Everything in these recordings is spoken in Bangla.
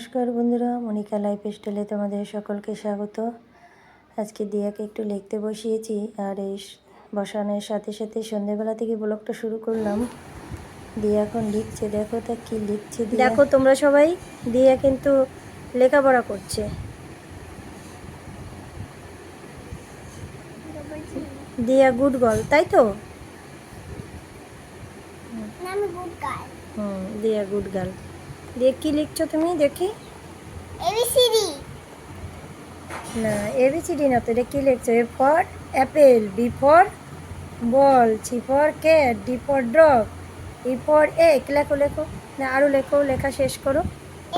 নমস্কার বন্ধুরা মনিকা লাইফ স্টাইলে তোমাদের সকলকে স্বাগত। আজকে দিয়াকে একটু লিখতে বসিয়েছি আর এই বসানোর সাথে সাথে সন্ধেবেলা থেকে ব্লগটা শুরু করলাম। দিয়া এখন লিখছে দেখো তা কি লিখছে দেখো তোমরা সবাই দিয়া কিন্তু লেখাপড়া করছে। দিয়া গুড গর্ল তাই তো? আমি গুড গার্ল হুম দিয়া গুড গার্ল দিয়ে কি লিখছো তুমি দেখি। এবিসিডি না এবিসিডি না তো এটা কি লিখছো? A for apple B for ball C for cat D for dog E for এক লেখো লেখো। না আরও লেখো লেখা শেষ করো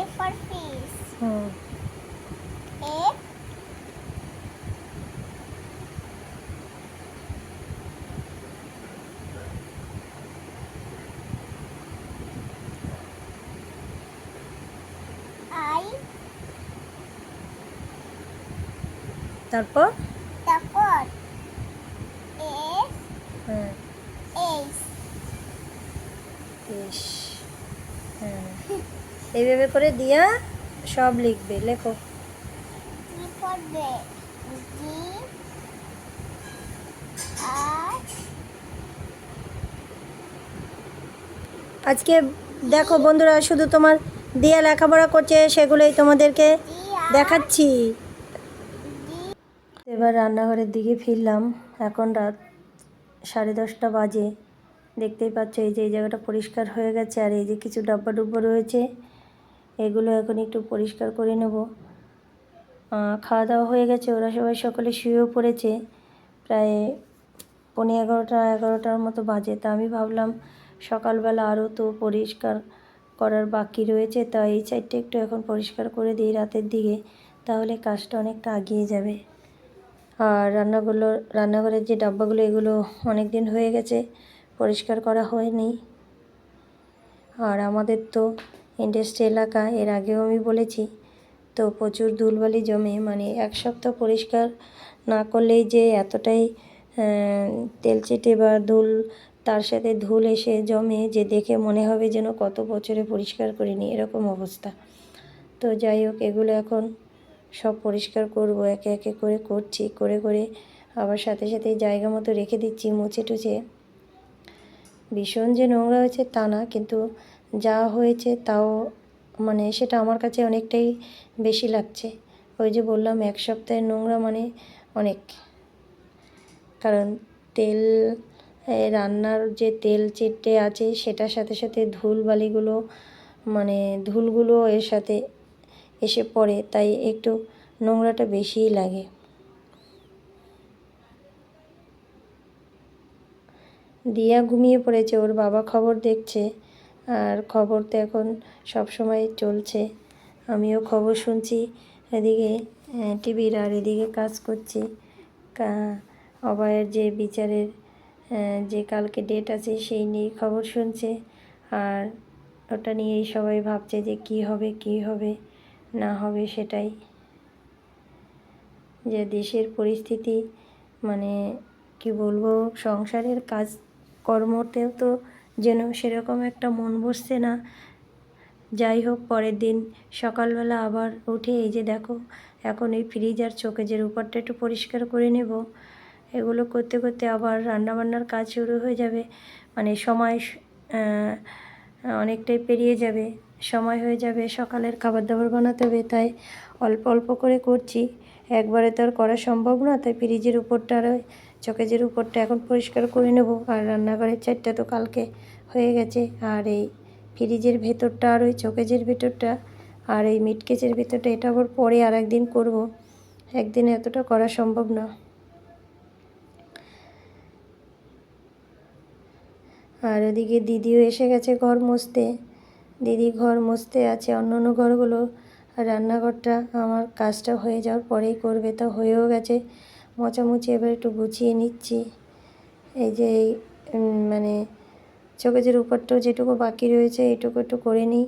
A for fish hmm A I তারপর? তারপর এস। হ্যাঁ হ্যাঁ। এইভাবে করে দিয়া সব লিখবে লেখো। জি আজকে দেখো বন্ধুরা শুধু তোমার দিয়া লেখাপড়া করছে সেগুলোই তোমাদেরকে দেখাচ্ছি। এবার রান্নাঘরের দিকে ফিরলাম। এখন রাত সাড়ে দশটা বাজে। দেখতেই পাচ্ছ এই যে, এই জায়গাটা পরিষ্কার হয়ে গেছে আর এই যে কিছু ডাব্বা ডুব্বা রয়েছে, এগুলো এখন একটু পরিষ্কার করে নেব। খাওয়া দাওয়া হয়ে গেছে, ওরা সবাই সকালে শুয়েও পড়েছে। প্রায় পনেরো এগারোটা, এগারোটার মতো বাজে। তা আমি ভাবলাম সকালবেলা আরও তো পরিষ্কার করার বাকি রয়েছে, তা এই সাইডটা একটু এখন পরিষ্কার করে দিই রাতের দিকে। তাহলে কাজটা অনেকটা এগিয়ে যাবে। রান্নাগুলো রান্নাঘরের যে ডাব্বাগুলো এগুলো অনেক দিন হয়ে গেছে পরিষ্কার করা হয়নি। আর আমাদের তো ইন্ডাস্ট্রি এলাকা এর আগেও আমি বলেছি তো প্রচুর ধুলবালি জমে মানে এক সপ্তাহ পরিষ্কার না করলেই যে এতটাই আহ, তেলচেটে বা ধুল তার সাথে ধুল এসে জমে যে দেখে মনে হবে যেন কত বছরে পরিষ্কার করিনি এরকম অবস্থা। তো যাই হোক এগুলো এখন সব পরিষ্কার করব, একে একে করে করছি, করে করে আবার সাথে সাথে জায়গা মতো রেখে দিচ্ছি, মুছে টুছে। ভীষণ যে নোংরা হয়েছে তা না, কিন্তু যা হয়েছে তাও মানে সেটা আমার কাছে অনেকটাই বেশি লাগছে। ওই যে বললাম, এক সপ্তাহের নোংরা মানে অনেক। কারণ তেল রান্নার যে তেল চিটে আছে, সেটার সাথে সাথে ধুল বালিগুলো মানে ধুলগুলো এর সাথে এসে পড়ে, তাই একটু নোংরাটা বেশিই লাগে। দিয়া ঘুমিয়ে পড়েছে, ওর বাবা খবর দেখছে, আর খবর তো এখন সব সময় চলছে। আমিও খবর শুনছি এদিকে টিভির, আর এদিকে কাজ করছি। অভয়ের যে বিচারের যে কালকে ডেট আছে, সেই নিয়ে খবর শুনছে। আর ওটা নিয়েই সবাই ভাবছে যে কি হবে কি হবে। না হবে সেটাই। যে দেশের পরিস্থিতি মানে কি বলব, সংসারের কাজ কর্মতেও তো যেন সেরকম একটা মন বসছে না। যাই হোক, পরের দিন সকালবেলা আবার উঠে এই যে দেখো, এখন এই ফ্রিজ আর চোকেজের উপরটা একটু পরিষ্কার করে নেব। এগুলো করতে করতে আবার রান্নাবান্নার কাজ শুরু হয়ে যাবে। মানে সময় অনেকটাই পেরিয়ে যাবে। সময় হয়ে যাবে, সকালের খাবার দাবার বানাতে হবে, তাই অল্প অল্প করে করছি। একবারে তো আর করা সম্ভব না, তাই ফ্রিজের উপরটা আর চকেজের উপরটা এখন পরিষ্কার করে নেব। আর রান্নাঘরের চারটা তো কালকে হয়ে গেছে। আর এই ফ্রিজের ভেতরটা আর ওই চকেজের ভেতরটা আর এই মিটকেচের ভেতরটা, এটা আবার পরে আর একদিন করব। একদিনে এতটা করা সম্ভব না। আর ওদিকে দিদিও এসে গেছে ঘর মুছতে। দিদি ঘর মুছতে আছে অন্য অন্য ঘরগুলো, রান্নাঘরটা আমার কাজটা হয়ে যাওয়ার পরেই করবে, তা হয়েও গেছে। মোচামুচি এবার একটু গুছিয়ে নিচ্ছি। এই যে এই মানে চোখেজের উপরটাও যেটুকু বাকি রয়েছে, এটুকু একটু করে নিই।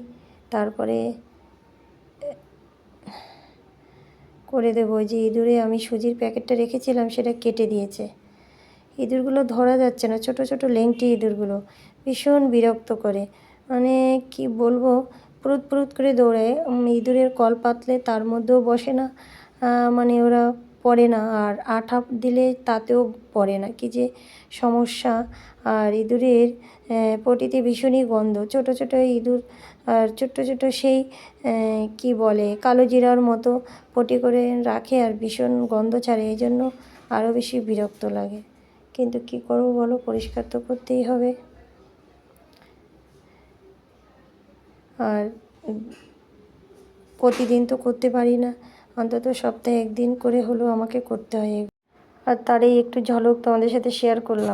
তারপরে, করে দেবো। যে ইঁদুরে আমি সুজির প্যাকেটটা রেখেছিলাম, সেটা কেটে দিয়েছে। ইঁদুরগুলো ধরা যাচ্ছে না, ছোট ছোট লেংটি ইঁদুরগুলো, ভীষণ বিরক্ত করে। মানে কি বলব, পুরুত পুরুত করে দৌড়ে। ইঁদুরের কল পাতলে তার মধ্যেও বসে না। মানে ওরা পড়ে না। আর আঠা দিলে তাতেও পড়ে না। কি যে সমস্যা। আর ইঁদুরের পটিতে ভীষণই গন্ধ। ছোট ছোট ইঁদুর আর ছোট্ট ছোট সেই কি বলে, কালো জিরার মতো পটি করে রাখে আর ভীষণ গন্ধ ছাড়ে। এই জন্য আরও বেশি বিরক্ত লাগে। কিন্তু কি করব বলো, পরিষ্কার তো করতেই হবে। আর প্রতিদিন তো করতে পারি না। অন্তত সপ্তাহে একদিন করে হলেও আমাকে করতে হয়। আর তারই একটু ঝলক তোমাদের সাথে শেয়ার করলাম।